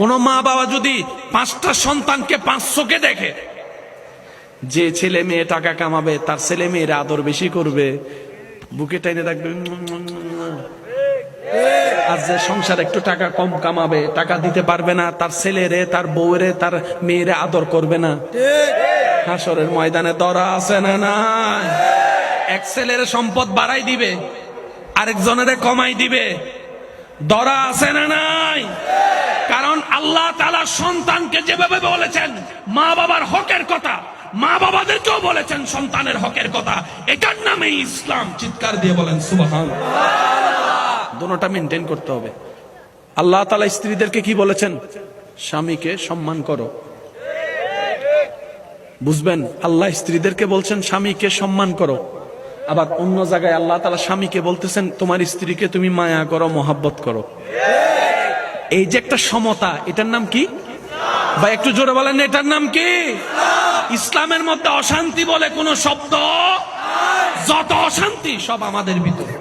কোন মা বাবা যদি পাঁচটা সন্তানকে পাঁচশোকে দেখে, যে ছেলে মেয়ে টাকা কামাবে, তার ছেলে মেয়েরা আদর বেশি করবে, বুকে টাইনে রাখবে আর যে সংসার একটু টাকা কম কামাবে, টাকা দিতে পারবে না, তার ছেলেরে তার বউরে তার মেয়েরে আদর করবে না। হাসরের ময়দানে দরা আছে না না এক ছেলের সম্পদ বাড়াই দিবে, আরেকজনের কমাই দিবে। দরা আছে না নাই? আল্লাহ তালা সন্তানকে যেভাবে বলেছেন, মা বাবার হকের কথা, মা বাবাদেরকেও বলেছেন সন্তানের হকের কথা। এটার নামে ইসলাম। চিৎকার দিয়ে বলেন সুবাহান দুটোটা মেনটেন করতে হবে। আল্লাহ তালা স্ত্রীদেরকে কি বলেছেন? স্বামীকে সম্মান করো। বুঝবেন, আল্লাহ স্ত্রীদেরকে বলছেন, স্বামীকে সম্মান করো। আবার অন্য জায়গায় আল্লাহ তালা স্বামীকে বলতেছেন, তোমার স্ত্রীকে তুমি মায়া করো, মহাব্বত করো। এই যে একটা সমতা, এটার নাম কি? বা একটু জোরে বলেন, এটার নাম কি? ইসলামের মধ্যে অশান্তি বলে কোন শব্দ? যত অশান্তি, সব আমাদের ভিতরে।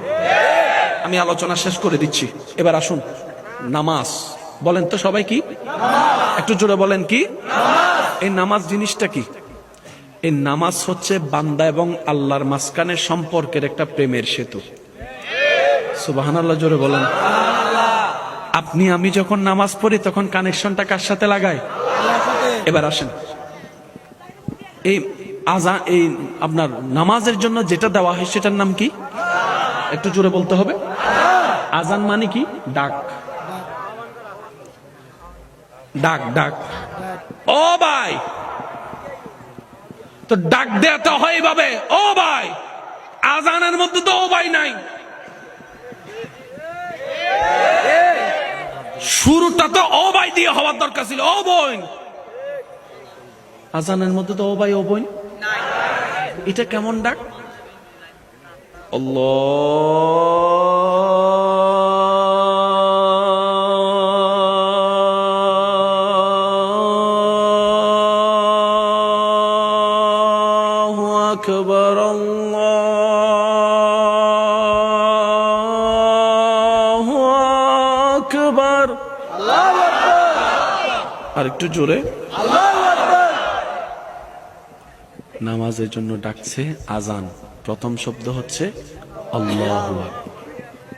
আমি আলোচনা শেষ করে দিচ্ছি। এবার আসুন, নামাজ। বলেন তো সবাই কি? একটু জোরে বলেন কি? এই নামাজ জিনিসটা কি? এই নামাজ হচ্ছে বান্দা এবং আল্লাহর মাঝখানে সম্পর্কের একটা প্রেমের সেতু। সুবাহান আল্লাহ জোরে বলেন। আপনি, আমি যখন নামাজ পড়ি, তখন কানেকশনটা কার সাথে লাগাই? এবার আসেন। এই আজা এই আপনার নামাজের জন্য যেটা দেওয়া হয়, সেটার নাম কি? একটু জোরে বলতে হবে। আজান মানে কি? ডাক। ডাক ডাক। ও ভাই! তো ডাক দেওয়া তো হয় এইভাবে ও ভাই! আজানের মধ্যে তো ও ভাই নাই। শুরুটা তো ভাই দিয়ে হওয়ার দরকার ছিল, ও বোন। আজানের মধ্যে তো ও ভাই, ও বোন। এটা কেমন ডাক? আকবার, আল্লাহু আকবার। আর একটু জোরে। নামাজের জন্য ডাকছে আজান। প্রথম শব্দ হচ্ছে আল্লাহ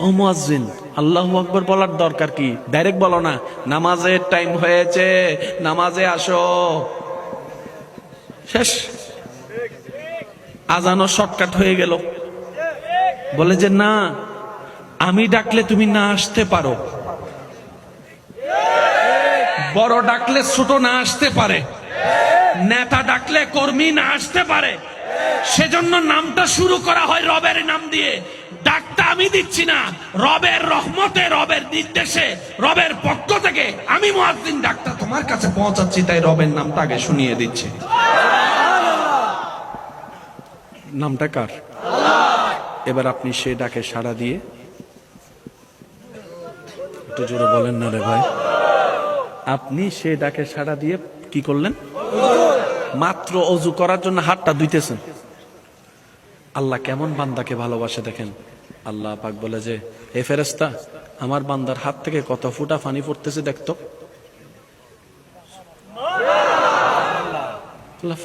ও মুয়াজ্জিন, আল্লাহু বলার দরকার কি? ডাইরেক্ট বলো না, নামাজের টাইম হয়েছে, নামাজে আসো। শেষ। আজানও শর্টকাট হয়ে গেল। বলে যে না, আমি ডাকলে তুমি না আসতে পারো। বড় ডাকলে ছোট না আসতে পারে। নেতা ডাকলে কর্মী না আসতে পারে। সেজন্য নামটা শুরু করা হয় রবের নাম দিয়ে। ডাকটা আমি দিচ্ছি না। রবের রহমতে, রবের নির্দেশে, রবের পক্ষ থেকে আমি মহাদিন ডাকটা তোমার কাছে পৌঁছাচ্ছি, তাই রবের নামটা আগে শুনিয়ে দিচ্ছি। নামটা কার? এবার আপনি সে ডাকে সাড়া দিয়ে। একটু জোরে বলেন না রে ভাই। আপনি সে ডাকে সাড়া দিয়ে কি করলেন? মাত্র অজু করার জন্য হাতটা ধুইতেছেন। আল্লাহ কেমন বান্দাকে ভালোবাসে দেখেন। আল্লাহ পাক বলে যে এ ফেরেস্তা আমার বান্দার হাত থেকে কত ফুটা পানি পড়তেছে দেখতো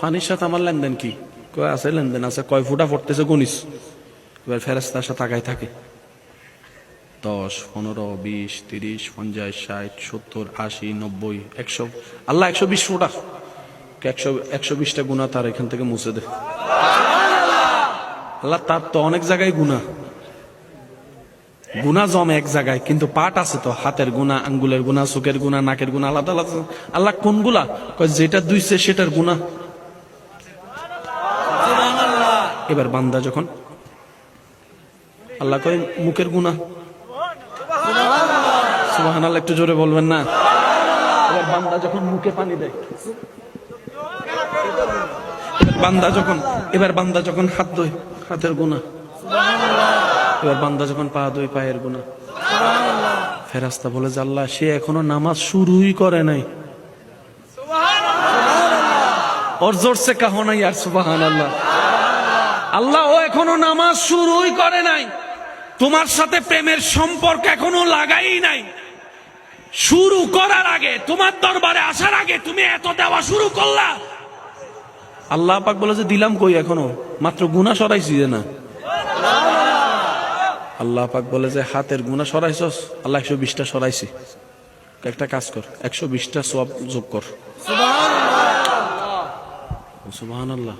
ফানির সাথে আমার লেনদেন কি? কয়, আছে লেনদেন, আছে। কয় ফুটা পড়তেছে গনিস? এবার ফেরেস্তার সাথে তাকাই থাকে। দশ, পনেরো, বিশ, তিরিশ, পঞ্চাশ, ষাট, সত্তর, আশি, নব্বই, একশো, আল্লাহ একশো বিশ ফুটা। একশো একশো বিশটা গুণা তার এখান থেকে মুছে দে। আল্লাহ, তার তো অনেক জায়গায় গুণা। গুণা জমে এক জায়গায়, কিন্তু পাট আছে তো, হাতের গুণা, আঙ্গুলের গুণা, চোখের গুণা, নাকের গুণা আলাদা আলাদা আল্লাহ কোনগুলা? কয়, যেটা দুইছে সেটার গুণা। এবার বান্দা যখন আল্লাহ কয়, মুখের গুণা। সুবাহান একটু জোরে বলবেন না। এবার বান্দা যখন মুখে পানি দেয় বান্দা যখন এবার বান্দা যখন হাত ধোয় হাতের গুণা এবার বান্দা যখন পা ধোয় পায়ের গুণা ফেরাস্তা বলে যে আল্লাহ সে এখনও নামাজ শুরুই করে নাই। ওর জোরসে কাহো নাই আর সুবাহান আল্লাহ আল্লাহ ও এখনও নামাজ শুরুই করে নাই। তোমার সাথে প্রেমের সম্পর্ক এখনও লাগাই নাই। শুরু করার আগে, তোমার দরবারে আসার আগে তুমি এত দেওয়া শুরু করলা। আল্লাহ পাক বলে যে, দিলাম কই এখনও? মাত্র গুণা সরাইছি যে না। আল্লাহ পাক বলে যে, হাতের গুণা সরাইছস? আল্লাহ একশো বিশটা সরাইছি। একটা কাজ কর, একশো বিশটা সব যোগ কর। সুবাহান আল্লাহ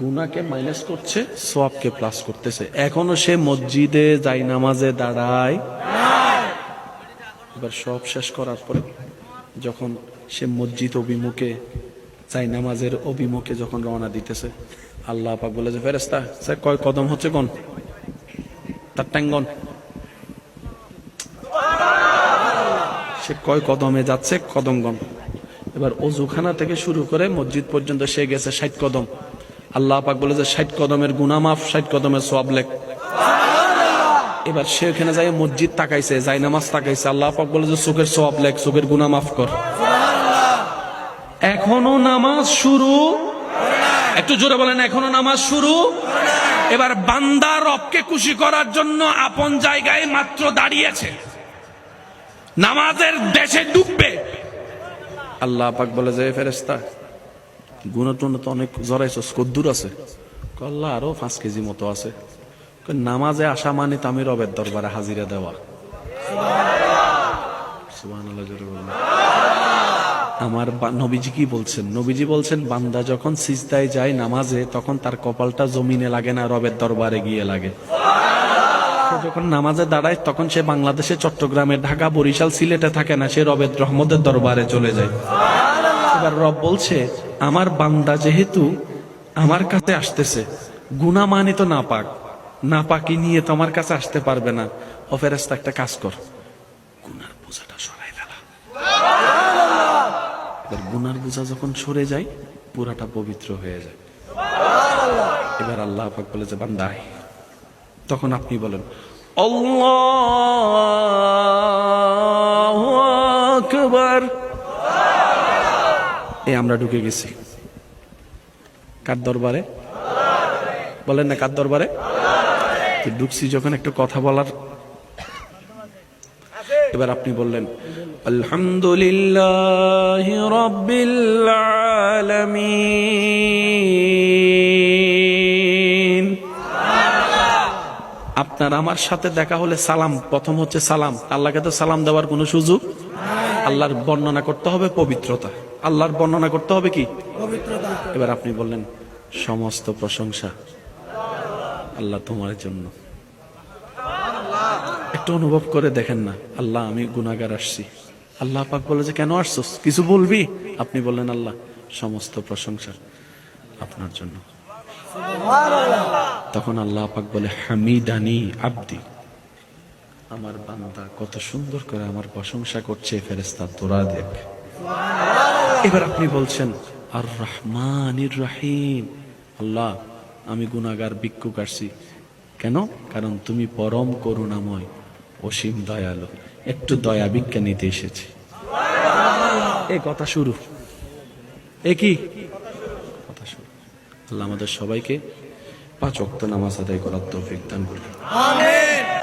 গুনাকে মাইনাস করছে সবকে প্লাস করতেছে। এখনও সে মসজিদে যাই নামাজে দাঁড়ায়। এবার সব শেষ করার পরে যখন সে মসজিদ অভিমুখে যাই নামাজের অভিমুখে যখন রওনা দিতেছে, আল্লাহ পাক বলে যে ফেরেস্তা স্যার কয় কদম হচ্ছে কোন? তার ট্যাঙ্গন সে কয় কদমে যাচ্ছে? কদমগণ। এবার অজুখানা থেকে শুরু করে মসজিদ পর্যন্ত সে গেছে ষাট কদম। আল্লাহ পাক বলে যে, ষাট কদমের গুনামাফ ষাট কদমের সব লেখ। এবার সে ওখানে যাই মসজিদ তাকাইছে যাই নামাজ তাকাইছে। আল্লাহ পাক বলে যে চোখের সব লেখ চোখের গুনা মাফ কর। এখনও নামাজ শুরু একটু জোরে বলেন, এখনও নামাজ শুরু? এবার বান্দা রবকে খুশি করার জন্য আপন জায়গায় মাত্র দাঁড়িয়েছে। নামাজের দেশে ডুববে। আল্লাহ পাক বলে যে ফেরেস্তা গুণের জন্য তো অনেক জড়াইছো কদ্দুর আছে? কয়, আল্লাহ আরও পাঁচ কেজি মতো আছে। নামাজে আসা মানে তো আমি রবের দরবারে হাজিরা দেওয়া। আমার নবীজি কি বলছেন? নবীজি বলছেন বান্দা যখন সিজদায় যায় নামাজে তখন তার কপালটা জমিনে লাগে না রবের দরবারে গিয়ে লাগে। যখন নামাজে দাঁড়ায় তখন সে বাংলাদেশে চট্টগ্রামে ঢাকা বরিশাল সিলেটে থাকে না সে রবের রহমদের দরবারে চলে যায়। এবার রব বলছে আমার বান্দা যেহেতু আমার কাছে আসতেছে গুনা মানে তো না পাক না পাকি নিয়ে তো আমার কাছে আসতে পারবে না। ও একটা কাজ কর। গুনার বোঝাটা সরাই ফেলা। এবার গুনার বোঝা যখন সরে যায়, পুরাটা পবিত্র হয়ে যায়। এবার আল্লাহ পাক বলে যে বান্দাই তখন আপনি বলেন, আল্লাহু আকবার। এই আমরা ঢুকে গেছি। কার দরবারে? বলেন না কার দরবারে? ঢুকছি যখন একটু কথা বলার। এবার আপনি বললেন, আলহামদুলিল্লাহ রব্বিল আপনার আমার সাথে দেখা হলে সালাম, প্রথম হচ্ছে সালাম। আল্লাহকে তো সালাম দেওয়ার কোনো সুযোগ? আল্লাহর বর্ণনা করতে হবে পবিত্রতা। আল্লাহর বর্ণনা করতে হবে কি? এবার আপনি বললেন সমস্ত প্রশংসা আল্লাহ তোমার জন্য। একটু অনুভব করে দেখেন না আল্লাহ আমি গুনাগার আসছি। আল্লাহ পাক বলে যে কেন আসছস? কিছু বলবি? আপনি বললেন আল্লাহ সমস্ত প্রশংসা আপনার জন্য। তখন আল্লাহ পাক বলে হামিদানি আব্দি। আমার বান্দা কত সুন্দর করে আমার প্রশংসা করছে ফেরেস্তা তোরা দেখ। এবার আপনি বলছেন আর রহমানির রহিম। আল্লাহ, আমি গুনাগার ভিক্ষুক আসছি। কেন? কারণ তুমি পরম করুণাময়, অসীম দয়ালু। একটু দয়া ভিক্ষা নিতে এসেছি। এ কথা শুরু। এ কি? কথা শুরু। আল্লাহ আমাদের সবাইকে পাঁচ অক্ত নামাজ আদায় করার তৌফিক দান করুন।